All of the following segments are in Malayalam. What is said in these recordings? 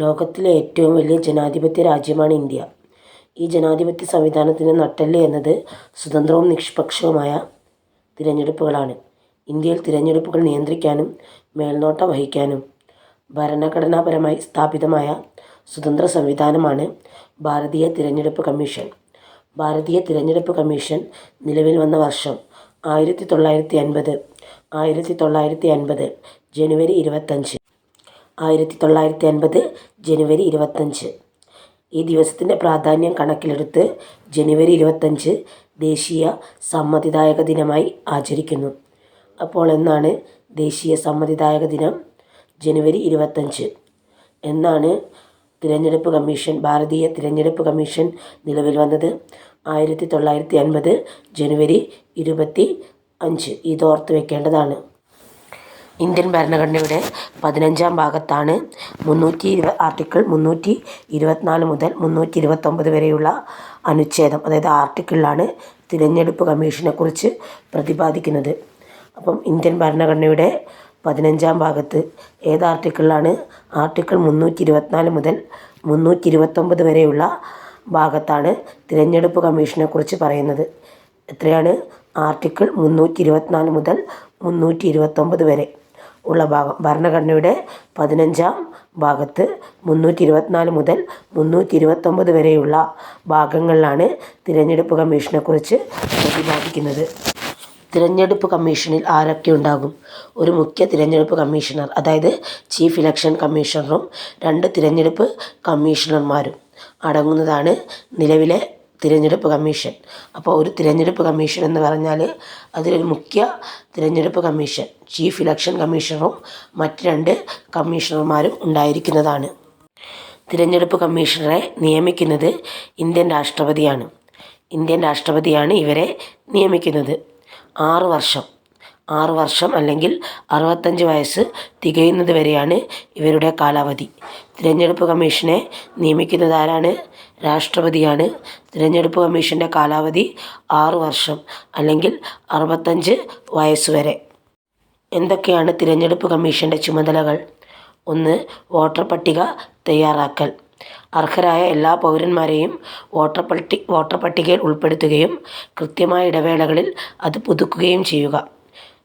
ലോകത്തിലെ ഏറ്റവും വലിയ ജനാധിപത്യ രാജ്യമാണ് ഇന്ത്യ. ഈ ജനാധിപത്യ സംവിധാനത്തിന്റെ നട്ടെല്ല് എന്നത് സ്വതന്ത്രവും നിഷ്പക്ഷവുമായ തിരഞ്ഞെടുപ്പുകളാണ്. ഇന്ത്യയിൽ തിരഞ്ഞെടുപ്പുകൾ നിയന്ത്രിക്കാനും മേൽനോട്ടം വഹിക്കാനും ഭരണഘടനാപരമായി സ്ഥാപിതമായ സ്വതന്ത്ര സംവിധാനമാണ് ഭാരതീയ തിരഞ്ഞെടുപ്പ് കമ്മീഷൻ. ഭാരതീയ തിരഞ്ഞെടുപ്പ് കമ്മീഷൻ നിലവിൽ വന്ന വർഷം ആയിരത്തി തൊള്ളായിരത്തി അൻപത്. ആയിരത്തി തൊള്ളായിരത്തി അൻപത് ജനുവരി ഇരുപത്തഞ്ച്. ആയിരത്തിതൊള്ളായിരത്തി അൻപത് ജനുവരി ഇരുപത്തഞ്ച്. ഈ ദിവസത്തിന്റെ പ്രാധാന്യം കണക്കിലെടുത്ത് ജനുവരി ഇരുപത്തഞ്ച് ദേശീയ സമ്മതിദായക ദിനമായി ആചരിക്കുന്നു. അപ്പോൾ എന്നാണ് ദേശീയ സമ്മതിദായക ദിനം? ജനുവരി ഇരുപത്തഞ്ച്. എന്നാണ് തിരഞ്ഞെടുപ്പ് കമ്മീഷൻ ഭാരതീയ തിരഞ്ഞെടുപ്പ് കമ്മീഷൻ നിലവിൽ വന്നത്? ആയിരത്തി തൊള്ളായിരത്തി അൻപത് ജനുവരി ഇരുപത്തി ഇരുപത്തിഅഞ്ച്. ഇതോർത്ത് വയ്ക്കേണ്ടതാണ്. ഇന്ത്യൻ ഭരണഘടനയുടെ പതിനഞ്ചാം ഭാഗത്താണ് ആർട്ടിക്കിൾ മുന്നൂറ്റി ഇരുപത്തിനാല് മുതൽ മുന്നൂറ്റി ഇരുപത്തൊമ്പത് വരെയുള്ള അനുച്ഛേദം അതായത് ആർട്ടിക്കിളിലാണ് തിരഞ്ഞെടുപ്പ് കമ്മീഷനെക്കുറിച്ച് പ്രതിപാദിക്കുന്നത്. അപ്പം ഇന്ത്യൻ ഭരണഘടനയുടെ പതിനഞ്ചാം ഭാഗത്ത് ഏത് ആർട്ടിക്കിളിലാണ്? ആർട്ടിക്കിൾ മുന്നൂറ്റി ഇരുപത്തിനാല് മുതൽ മുന്നൂറ്റി ഇരുപത്തൊമ്പത് വരെയുള്ള ഭാഗത്താണ് തിരഞ്ഞെടുപ്പ് കമ്മീഷനെക്കുറിച്ച് പറയുന്നത്. എത്രയാണ്? ആർട്ടിക്കിൾ മുന്നൂറ്റി ഇരുപത്തിനാല് മുതൽ മുന്നൂറ്റി ഇരുപത്തൊമ്പത് വരെ ഉള്ള ഭാഗം. ഭരണഘടനയുടെ പതിനഞ്ചാം ഭാഗത്ത് മുന്നൂറ്റി ഇരുപത്തിനാല് മുതൽ മുന്നൂറ്റി ഇരുപത്തൊമ്പത് വരെയുള്ള ഭാഗങ്ങളിലാണ് തിരഞ്ഞെടുപ്പ് കമ്മീഷനെക്കുറിച്ച് പ്രതിപാദിക്കുന്നത്. തിരഞ്ഞെടുപ്പ് കമ്മീഷനിൽ ആരൊക്കെ ഉണ്ടാകും ഒരു മുഖ്യ തിരഞ്ഞെടുപ്പ് കമ്മീഷണർ അതായത് ചീഫ് ഇലക്ഷൻ കമ്മീഷണറും രണ്ട് തിരഞ്ഞെടുപ്പ് കമ്മീഷണർമാരും അടങ്ങുന്നതാണ് നിലവിലെ തിരഞ്ഞെടുപ്പ് കമ്മീഷൻ. അപ്പോൾ ഒരു തിരഞ്ഞെടുപ്പ് കമ്മീഷൻ എന്ന് പറഞ്ഞാൽ അതിലൊരു മുഖ്യ തിരഞ്ഞെടുപ്പ് കമ്മീഷൻ ചീഫ് ഇലക്ഷൻ കമ്മീഷണറും മറ്റ് രണ്ട് കമ്മീഷണർമാരും ഉണ്ടായിരിക്കുന്നതാണ്. തിരഞ്ഞെടുപ്പ് കമ്മീഷണറെ നിയമിക്കുന്നത് ഇന്ത്യൻ രാഷ്ട്രപതിയാണ്. ഇന്ത്യൻ രാഷ്ട്രപതിയാണ് ഇവരെ നിയമിക്കുന്നത്. ആറ് വർഷം. ആറ് വർഷം അല്ലെങ്കിൽ അറുപത്തഞ്ച് വയസ്സ് തികയുന്നത് വരെയാണ് ഇവരുടെ കാലാവധി. തിരഞ്ഞെടുപ്പ് കമ്മീഷനെ നിയമിക്കുന്നതാരാണ്? രാഷ്ട്രപതിയാണ്. തിരഞ്ഞെടുപ്പ് കമ്മീഷന്റെ കാലാവധി ആറ് വർഷം അല്ലെങ്കിൽ അറുപത്തഞ്ച് വയസ്സുവരെ. എന്തൊക്കെയാണ് തിരഞ്ഞെടുപ്പ് കമ്മീഷന്റെ ചുമതലകൾ? ഒന്ന്. വോട്ടർ പട്ടിക തയ്യാറാക്കൽ. അർഹരായ എല്ലാ പൗരന്മാരെയും വോട്ടർ പട്ടി വോട്ടർ പട്ടികയിൽ ഉൾപ്പെടുത്തുകയും കൃത്യമായ ഇടവേളകളിൽ അത് പുതുക്കുകയും ചെയ്യുക.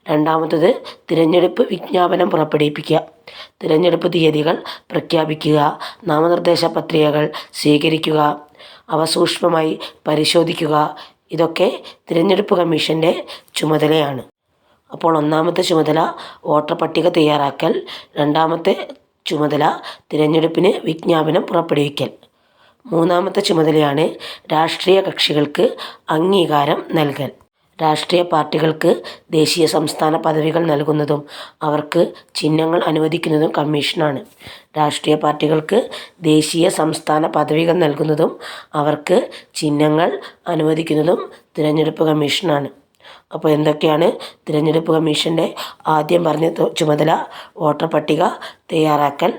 രണ്ടാമത്തത് തിരഞ്ഞെടുപ്പ് വിജ്ഞാപനം പുറപ്പെടുവിക്കുക. തിരഞ്ഞെടുപ്പ് തീയതികൾ പ്രഖ്യാപിക്കുക. നാമനിർദ്ദേശ പത്രികകൾ സ്വീകരിക്കുക. അവ സൂക്ഷ്മമായി പരിശോധിക്കുക. ഇതൊക്കെ തിരഞ്ഞെടുപ്പ് കമ്മീഷന്റെ ചുമതലയാണ്. അപ്പോൾ ഒന്നാമത്തെ ചുമതല വോട്ടർ പട്ടിക തയ്യാറാക്കൽ. രണ്ടാമത്തെ ചുമതല തിരഞ്ഞെടുപ്പിന് വിജ്ഞാപനം പുറപ്പെടുവിക്കൽ. മൂന്നാമത്തെ ചുമതലയാണ് രാഷ്ട്രീയ കക്ഷികൾക്ക് അംഗീകാരം നൽകൽ. രാഷ്ട്രീയ പാർട്ടികൾക്ക് ദേശീയ സംസ്ഥാന പദവികൾ നൽകുന്നതും അവർക്ക് ചിഹ്നങ്ങൾ അനുവദിക്കുന്നതും കമ്മീഷനാണ്. രാഷ്ട്രീയ പാർട്ടികൾക്ക് ദേശീയ സംസ്ഥാന പദവികൾ നൽകുന്നതും അവർക്ക് ചിഹ്നങ്ങൾ അനുവദിക്കുന്നതും തിരഞ്ഞെടുപ്പ് കമ്മീഷനാണ്. അപ്പോൾ എന്തൊക്കെയാണ് തിരഞ്ഞെടുപ്പ് കമ്മീഷന്റെ ആദ്യം പറഞ്ഞ ചുമതല? വോട്ടർ പട്ടിക തയ്യാറാക്കൽ.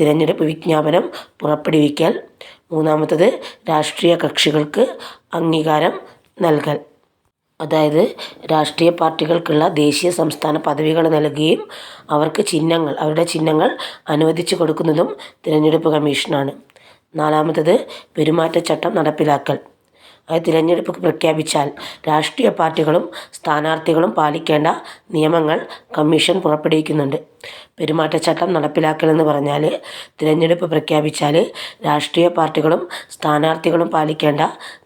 തിരഞ്ഞെടുപ്പ് വിജ്ഞാപനം പുറപ്പെടുവിക്കൽ. മൂന്നാമത്തത് രാഷ്ട്രീയ കക്ഷികൾക്ക് അംഗീകാരം നൽകൽ. അതായത് രാഷ്ട്രീയ പാർട്ടികൾക്കുള്ള ദേശീയ സംസ്ഥാന പദവികൾ നൽകുകയും അവർക്ക് ചിഹ്നങ്ങൾ അവരുടെ ചിഹ്നങ്ങൾ അനുവദിച്ചു കൊടുക്കുന്നതും തിരഞ്ഞെടുപ്പ് കമ്മീഷനാണ്. നാലാമത്തത് പെരുമാറ്റച്ചട്ടം നടപ്പിലാക്കൽ. തിരഞ്ഞെടുപ്പ് പ്രഖ്യാപിച്ചാൽ രാഷ്ട്രീയ പാർട്ടികളും സ്ഥാനാർത്ഥികളും പാലിക്കേണ്ട നിയമങ്ങൾ കമ്മീഷൻ പുറപ്പെടുവിക്കുന്നുണ്ട്. പെരുമാറ്റച്ചട്ടം നടപ്പിലാക്കലെന്ന് പറഞ്ഞാൽ തിരഞ്ഞെടുപ്പ് പ്രഖ്യാപിച്ചാൽ രാഷ്ട്രീയ പാർട്ടികളും സ്ഥാനാർത്ഥികളും പാലിക്കേണ്ട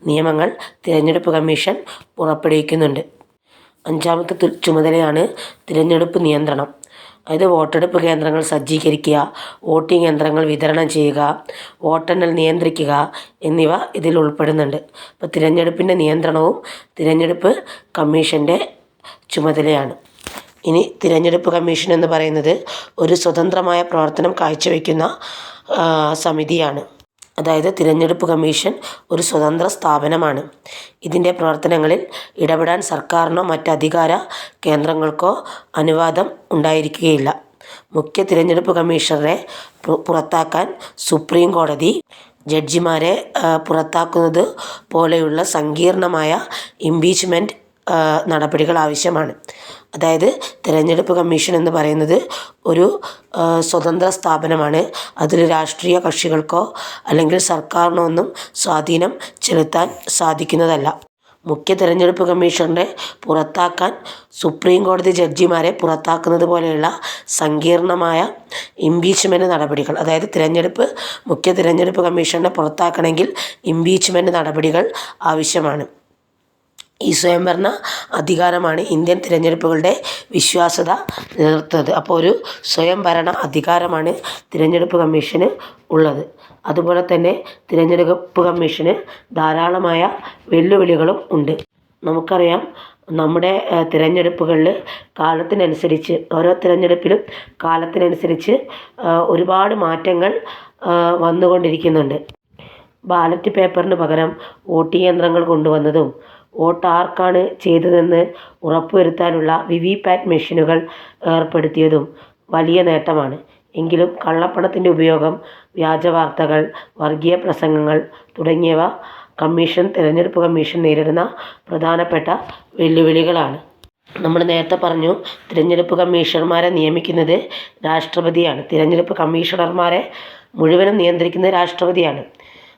നിയമങ്ങൾ തിരഞ്ഞെടുപ്പ് കമ്മീഷൻ പുറപ്പെടുവിക്കുന്നുണ്ട്. അഞ്ചാമത്തെ ചുമതലയാണ് തിരഞ്ഞെടുപ്പ് നിയന്ത്രണം. അതായത് വോട്ടെടുപ്പ് കേന്ദ്രങ്ങൾ സജ്ജീകരിക്കുക. വോട്ടിംഗ് യന്ത്രങ്ങൾ വിതരണം ചെയ്യുക. വോട്ടെണ്ണൽ നിയന്ത്രിക്കുക എന്നിവ ഇതിൽ ഉൾപ്പെടുന്നുണ്ട്. അപ്പോൾ തിരഞ്ഞെടുപ്പിന്റെ നിയന്ത്രണവും തിരഞ്ഞെടുപ്പ് കമ്മീഷന്റെ ചുമതലയാണ്. ഇനി തിരഞ്ഞെടുപ്പ് കമ്മീഷൻ എന്ന് പറയുന്നത് ഒരു സ്വതന്ത്രമായ പ്രവർത്തനം കാഴ്ചവെക്കുന്ന സമിതിയാണ്. അതായത് തിരഞ്ഞെടുപ്പ് കമ്മീഷൻ ഒരു സ്വതന്ത്ര സ്ഥാപനമാണ്. ഇതിന്റെ പ്രവർത്തനങ്ങളിൽ ഇടപെടാൻ സർക്കാരിനോ മറ്റ് അധികാര കേന്ദ്രങ്ങൾക്കോ അനുവാദം ഉണ്ടായിരിക്കുകയില്ല. മുഖ്യ തിരഞ്ഞെടുപ്പ് കമ്മീഷണറെ പുറത്താക്കാൻ സുപ്രീം കോടതി ജഡ്ജിമാരെ പുറത്താക്കുന്നത് പോലെയുള്ള സങ്കീർണമായ ഇംപീച്ച്മെന്റ് നടപടികൾ ആവശ്യമാണ്. അതായത് തിരഞ്ഞെടുപ്പ് കമ്മീഷൻ എന്ന് പറയുന്നത് ഒരു സ്വതന്ത്ര സ്ഥാപനമാണ്. അതിൽ രാഷ്ട്രീയ കക്ഷികൾക്കോ അല്ലെങ്കിൽ സർക്കാരിനോ ഒന്നും സ്വാധീനം ചെലുത്താൻ സാധിക്കുന്നതല്ല. മുഖ്യ തിരഞ്ഞെടുപ്പ് കമ്മീഷണറെ പുറത്താക്കാൻ സുപ്രീം കോടതി ജഡ്ജിമാരെ പുറത്താക്കുന്നത് പോലെയുള്ള സങ്കീർണമായ ഇംപീച്ച്മെന്റ് നടപടികൾ അതായത് തിരഞ്ഞെടുപ്പ് മുഖ്യ തിരഞ്ഞെടുപ്പ് കമ്മീഷണറെ പുറത്താക്കണമെങ്കിൽ ഇംപീച്ച്മെന്റ് നടപടികൾ ആവശ്യമാണ്. ഈ സ്വയംഭരണ അധികാരമാണ് ഇന്ത്യൻ തിരഞ്ഞെടുപ്പുകളുടെ വിശ്വാസ്യത നിലനിർത്തുന്നത്. അപ്പോൾ ഒരു സ്വയംഭരണ അധികാരമാണ് തിരഞ്ഞെടുപ്പ് കമ്മീഷന് ഉള്ളത്. അതുപോലെ തന്നെ തിരഞ്ഞെടുപ്പ് കമ്മീഷന് ധാരാളമായ വെല്ലുവിളികളും ഉണ്ട്. നമുക്കറിയാം നമ്മുടെ തിരഞ്ഞെടുപ്പുകളിൽ കാലത്തിനനുസരിച്ച് ഓരോ തിരഞ്ഞെടുപ്പിലും കാലത്തിനനുസരിച്ച് ഒരുപാട് മാറ്റങ്ങൾ വന്നുകൊണ്ടിരിക്കുന്നുണ്ട്. ബാലറ്റ് പേപ്പറിന് പകരം വോട്ടിംഗ് യന്ത്രങ്ങൾ കൊണ്ടുവന്നതും വോട്ട് ആർക്കാണ് ചെയ്തതെന്ന് ഉറപ്പുവരുത്താനുള്ള വി വി പാറ്റ് മെഷീനുകൾ ഏർപ്പെടുത്തിയതും വലിയ നേട്ടമാണ്. എങ്കിലും കള്ളപ്പണത്തിന്റെ ഉപയോഗം വ്യാജവാർത്തകൾ വർഗീയ പ്രസംഗങ്ങൾ തുടങ്ങിയവ കമ്മീഷൻ തിരഞ്ഞെടുപ്പ് കമ്മീഷൻ നേരിടുന്ന പ്രധാനപ്പെട്ട വെല്ലുവിളികളാണ്. നമ്മൾ നേരത്തെ പറഞ്ഞു തിരഞ്ഞെടുപ്പ് കമ്മീഷണർമാരെ നിയമിക്കുന്നത് രാഷ്ട്രപതിയാണ്. തിരഞ്ഞെടുപ്പ് കമ്മീഷണർമാരെ മുഴുവനും നിയന്ത്രിക്കുന്നത് രാഷ്ട്രപതിയാണ്.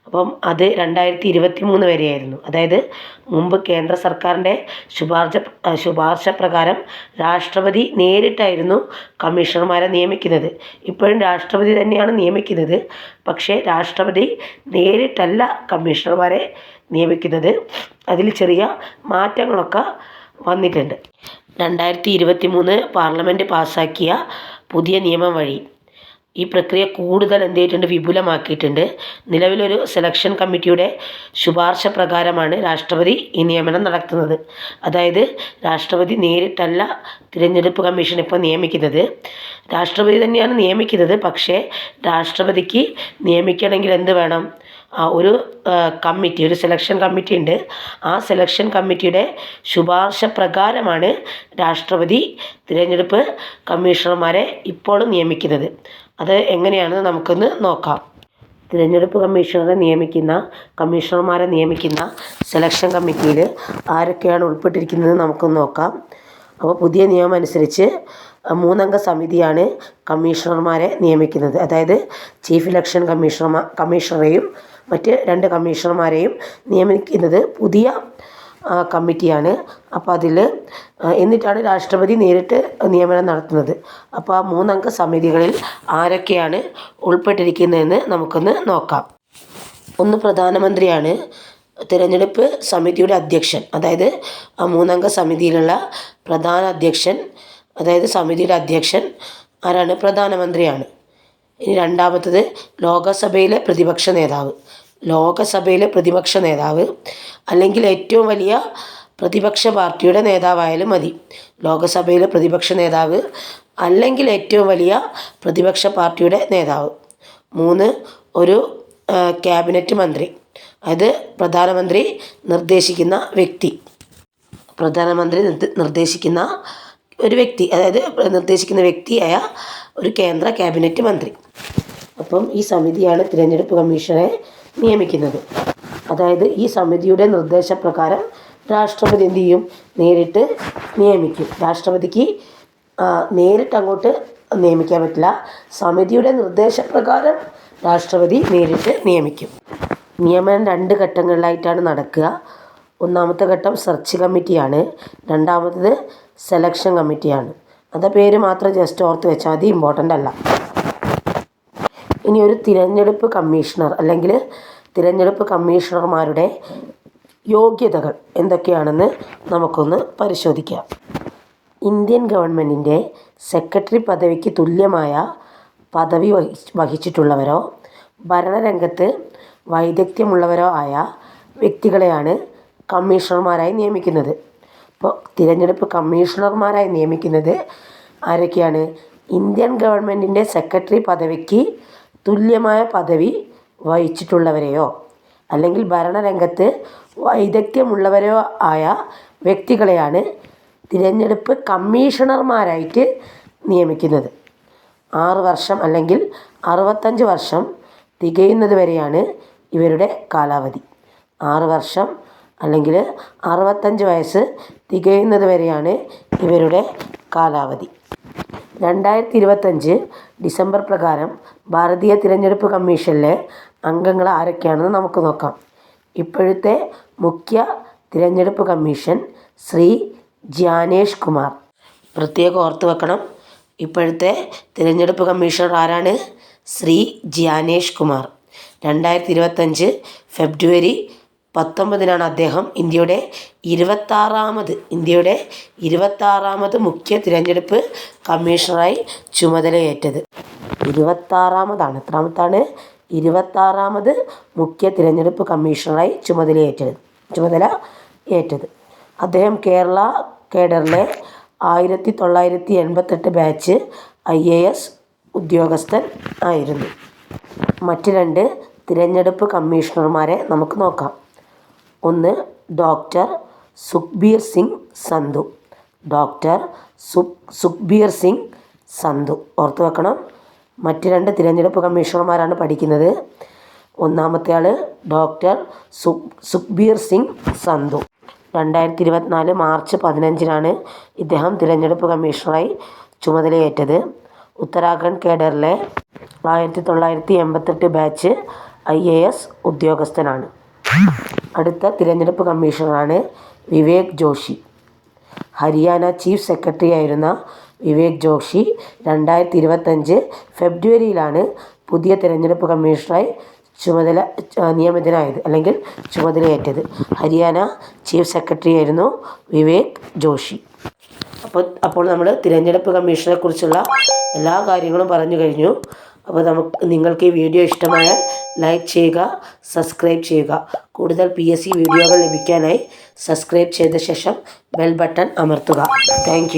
അപ്പം അത് രണ്ടായിരത്തി ഇരുപത്തി മൂന്ന് വരെയായിരുന്നു. അതായത് മുമ്പ് കേന്ദ്ര സർക്കാരിന്റെ ശുപാർശ ശുപാർശ പ്രകാരം രാഷ്ട്രപതി നേരിട്ടായിരുന്നു കമ്മീഷണർമാരെ നിയമിക്കുന്നത്. ഇപ്പോഴും രാഷ്ട്രപതി തന്നെയാണ് നിയമിക്കുന്നത്. പക്ഷേ രാഷ്ട്രപതി നേരിട്ടല്ല കമ്മീഷണർമാരെ നിയമിക്കുന്നത്. അതിൽ ചെറിയ മാറ്റങ്ങളൊക്കെ വന്നിട്ടുണ്ട്. രണ്ടായിരത്തി ഇരുപത്തി മൂന്ന് പാർലമെന്റ് പാസ്സാക്കിയ പുതിയ നിയമം വഴി ഈ പ്രക്രിയ കൂടുതൽ എന്ത് ചെയ്തിട്ടുണ്ട്? വിപുലമാക്കിയിട്ടുണ്ട്. നിലവിലൊരു സെലക്ഷൻ കമ്മിറ്റിയുടെ ശുപാർശ പ്രകാരമാണ് രാഷ്ട്രപതി ഈ നിയമനം നടത്തുന്നത്. അതായത് രാഷ്ട്രപതി നേരിട്ടല്ല തിരഞ്ഞെടുപ്പ് കമ്മീഷൻ ഇപ്പോൾ നിയമിക്കുന്നത്. രാഷ്ട്രപതി തന്നെയാണ് നിയമിക്കുന്നത്. പക്ഷേ രാഷ്ട്രപതിക്ക് നിയമിക്കണമെങ്കിൽ എന്ത് വേണം? ഒരു കമ്മിറ്റി ഒരു സെലക്ഷൻ കമ്മിറ്റി ഉണ്ട്. ആ സെലക്ഷൻ കമ്മിറ്റിയുടെ ശുപാർശ പ്രകാരമാണ് രാഷ്ട്രപതി തിരഞ്ഞെടുപ്പ് കമ്മീഷണർമാരെ ഇപ്പോൾ നിയമിക്കുന്നത്. അത് എങ്ങനെയാണെന്ന് നമുക്കൊന്ന് നോക്കാം. തിരഞ്ഞെടുപ്പ് കമ്മീഷണറെ നിയമിക്കുന്ന കമ്മീഷണർമാരെ നിയമിക്കുന്ന സെലക്ഷൻ കമ്മിറ്റിയിൽ ആരൊക്കെയാണ് ഉൾപ്പെട്ടിരിക്കുന്നത് നമുക്കൊന്ന് നോക്കാം. അപ്പോൾ പുതിയ നിയമം അനുസരിച്ച് മൂന്നംഗ സമിതിയാണ് കമ്മീഷണർമാരെ നിയമിക്കുന്നത്. അതായത് ചീഫ് ഇലക്ഷൻ കമ്മീഷണർമാർ കമ്മീഷണറെയും മറ്റ് രണ്ട് കമ്മീഷണർമാരെയും നിയമിക്കുന്നത് പുതിയ കമ്മിറ്റിയാണ്. അപ്പോൾ അതിൽ എന്നിട്ടാണ് രാഷ്ട്രപതി നേരിട്ട് നിയമനം നടത്തുന്നത്. അപ്പോൾ ആ മൂന്നംഗ സമിതികളിൽ ആരൊക്കെയാണ് ഉൾപ്പെട്ടിരിക്കുന്നതെന്ന് നമുക്കൊന്ന് നോക്കാം. ഒന്ന് പ്രധാനമന്ത്രിയാണ് തിരഞ്ഞെടുപ്പ് സമിതിയുടെ അധ്യക്ഷൻ. അതായത് ആ മൂന്നംഗ സമിതിയിലുള്ള പ്രധാന അധ്യക്ഷൻ അതായത് സമിതിയുടെ അധ്യക്ഷൻ ആരാണ്? പ്രധാനമന്ത്രിയാണ്. ഇനി രണ്ടാമത്തത് ലോകസഭയിലെ പ്രതിപക്ഷ നേതാവ്. ലോകസഭയിലെ പ്രതിപക്ഷ നേതാവ് അല്ലെങ്കിൽ ഏറ്റവും വലിയ പ്രതിപക്ഷ പാർട്ടിയുടെ നേതാവായാലും മതി. ലോകസഭയിലെ പ്രതിപക്ഷ നേതാവ് അല്ലെങ്കിൽ ഏറ്റവും വലിയ പ്രതിപക്ഷ പാർട്ടിയുടെ നേതാവ്. മൂന്ന് ഒരു ക്യാബിനറ്റ് മന്ത്രി. അത് പ്രധാനമന്ത്രി നിർദ്ദേശിക്കുന്ന വ്യക്തി. പ്രധാനമന്ത്രി നിർദ്ദേശിക്കുന്ന ഒരു വ്യക്തി അതായത് നിർദ്ദേശിക്കുന്ന വ്യക്തിയായ ഒരു കേന്ദ്ര ക്യാബിനറ്റ് മന്ത്രി. അപ്പം ഈ സമിതിയാണ് തിരഞ്ഞെടുപ്പ് കമ്മീഷനെ നിയമിക്കുന്നത്. അതായത് ഈ സമിതിയുടെ നിർദ്ദേശപ്രകാരം രാഷ്ട്രപതി എന്ത് ചെയ്യും? നേരിട്ട് നിയമിക്കും. രാഷ്ട്രപതിക്ക് നേരിട്ട് അങ്ങോട്ട് നിയമിക്കാൻ പറ്റില്ല. സമിതിയുടെ നിർദ്ദേശപ്രകാരം രാഷ്ട്രപതി നേരിട്ട് നിയമിക്കും. നിയമനം രണ്ട് ഘട്ടങ്ങളിലായിട്ടാണ് നടക്കുക. ഒന്നാമത്തെ ഘട്ടം സെർച്ച് കമ്മിറ്റിയാണ്. രണ്ടാമത്തത് സെലക്ഷൻ കമ്മിറ്റിയാണ്. അത് പേര് മാത്രം ജസ്റ്റ് ഓർത്ത് വെച്ചാൽ മതി. ഇമ്പോർട്ടന്റ് അല്ല. ഇനി ഒരു തിരഞ്ഞെടുപ്പ് കമ്മീഷണർ അല്ലെങ്കിൽ തിരഞ്ഞെടുപ്പ് കമ്മീഷണർമാരുടെ യോഗ്യതകൾ എന്തൊക്കെയാണെന്ന് നമുക്കൊന്ന് പരിശോധിക്കാം. ഇന്ത്യൻ ഗവൺമെന്റിന്റെ സെക്രട്ടറി പദവിക്ക് തുല്യമായ പദവി വഹിച്ചിട്ടുള്ളവരോ ഭരണരംഗത്ത് വൈദഗ്ധ്യമുള്ളവരോ ആയ വ്യക്തികളെയാണ് കമ്മീഷണർമാരായി നിയമിക്കുന്നത്. ഇപ്പോൾ തിരഞ്ഞെടുപ്പ് കമ്മീഷണർമാരായി നിയമിക്കുന്നത് ആരൊക്കെയാണ്? ഇന്ത്യൻ ഗവൺമെന്റിന്റെ സെക്രട്ടറി പദവിക്ക് തുല്യമായ പദവി വഹിച്ചിട്ടുള്ളവരെയോ അല്ലെങ്കിൽ ഭരണരംഗത്ത് വൈദഗ്ധ്യമുള്ളവരോ ആയ വ്യക്തികളെയാണ് തിരഞ്ഞെടുപ്പ് കമ്മീഷണർമാരായിട്ട് നിയമിക്കുന്നത്. ആറ് വർഷം അല്ലെങ്കിൽ അറുപത്തഞ്ച് വർഷം തികയുന്നത് വരെയാണ് ഇവരുടെ കാലാവധി. ആറ് വർഷം അല്ലെങ്കിൽ അറുപത്തഞ്ച് വയസ്സ് തികയുന്നത് വരെയാണ് ഇവരുടെ കാലാവധി. രണ്ടായിരത്തി ഇരുപത്തഞ്ച് ഡിസംബർ പ്രകാരം ഭാരതീയ തിരഞ്ഞെടുപ്പ് കമ്മീഷനിലെ അംഗങ്ങൾ ആരൊക്കെയാണെന്ന് നമുക്ക് നോക്കാം. ഇപ്പോഴത്തെ മുഖ്യ തിരഞ്ഞെടുപ്പ് കമ്മീഷൻ ശ്രീ ജ്ഞാനേഷ് കുമാർ. പ്രത്യേകം ഓർത്ത് വെക്കണം ഇപ്പോഴത്തെ തിരഞ്ഞെടുപ്പ് കമ്മീഷണർ ആരാണ്? ശ്രീ ജ്ഞാനേഷ് കുമാർ. രണ്ടായിരത്തി ഇരുപത്തഞ്ച് ഫെബ്രുവരി പത്തൊമ്പതിനാണ് അദ്ദേഹം ഇന്ത്യയുടെ ഇരുപത്താറാമത് ഇന്ത്യയുടെ ഇരുപത്താറാമത് മുഖ്യ തിരഞ്ഞെടുപ്പ് കമ്മീഷണറായി ചുമതലയേറ്റത്. ഇരുപത്താറാമതാണ് എത്രാമത്താണ്? ഇരുപത്താറാമത് മുഖ്യ തിരഞ്ഞെടുപ്പ് കമ്മീഷണറായി ചുമതലയേറ്റത് ചുമതല ഏറ്റത്. അദ്ദേഹം കേരള കേഡറിലെ ആയിരത്തി തൊള്ളായിരത്തി എൺപത്തെട്ട് ബാച്ച് ഐ എ എസ് ഉദ്യോഗസ്ഥൻ ആയിരുന്നു. മറ്റ് രണ്ട് തിരഞ്ഞെടുപ്പ് കമ്മീഷണർമാരെ നമുക്ക് നോക്കാം. ഒന്ന് ഡോക്ടർ സുഖ്ബീർ സിംഗ് സന്ധു. ഡോക്ടർ സുഖ് സുഖ്ബീർ സിംഗ് സന്ധു. ഓർത്ത് വെക്കണം. മറ്റ് രണ്ട് തിരഞ്ഞെടുപ്പ് കമ്മീഷണർമാരാണ് പഠിക്കുന്നത്. ഒന്നാമത്തെ ആൾ ഡോക്ടർ സുഖ് സുഖ്ബീർ സിംഗ് സന്ധു. രണ്ടായിരത്തി ഇരുപത്തിനാല് മാർച്ച് പതിനഞ്ചിനാണ് ഇദ്ദേഹം തിരഞ്ഞെടുപ്പ് കമ്മീഷണറായി ചുമതലയേറ്റത്. ഉത്തരാഖണ്ഡ് കേഡറിലെ ആയിരത്തി തൊള്ളായിരത്തി എൺപത്തെട്ട് ബാച്ച് ഐ എ എസ് ഉദ്യോഗസ്ഥനാണ്. അടുത്ത തിരഞ്ഞെടുപ്പ് കമ്മീഷണറാണ് വിവേക് ജോഷി. ഹരിയാന ചീഫ് സെക്രട്ടറി ആയിരുന്ന വിവേക് ജോഷി രണ്ടായിരത്തി ഇരുപത്തഞ്ച് ഫെബ്രുവരിയിലാണ് പുതിയ തിരഞ്ഞെടുപ്പ് കമ്മീഷണറായി ചുമതല നിയമിതനായത് അല്ലെങ്കിൽ ചുമതലയേറ്റത്. ഹരിയാന ചീഫ് സെക്രട്ടറി ആയിരുന്നു വിവേക് ജോഷി. അപ്പോൾ അപ്പോൾ നമ്മൾ തിരഞ്ഞെടുപ്പ് കമ്മീഷനെ കുറിച്ചുള്ള എല്ലാ കാര്യങ്ങളും പറഞ്ഞു കഴിഞ്ഞു. അപ്പോൾ നമുക്ക് നിങ്ങൾക്ക് ഈ വീഡിയോ ഇഷ്ടമായാൽ ലൈക്ക് ചെയ്യുക സബ്സ്ക്രൈബ് ചെയ്യുക. കൂടുതൽ പി എസ് സി വീഡിയോകൾ ലഭിക്കാനായി സബ്സ്ക്രൈബ് ചെയ്ത ശേഷം ബെൽ ബട്ടൺ അമർത്തുക. താങ്ക്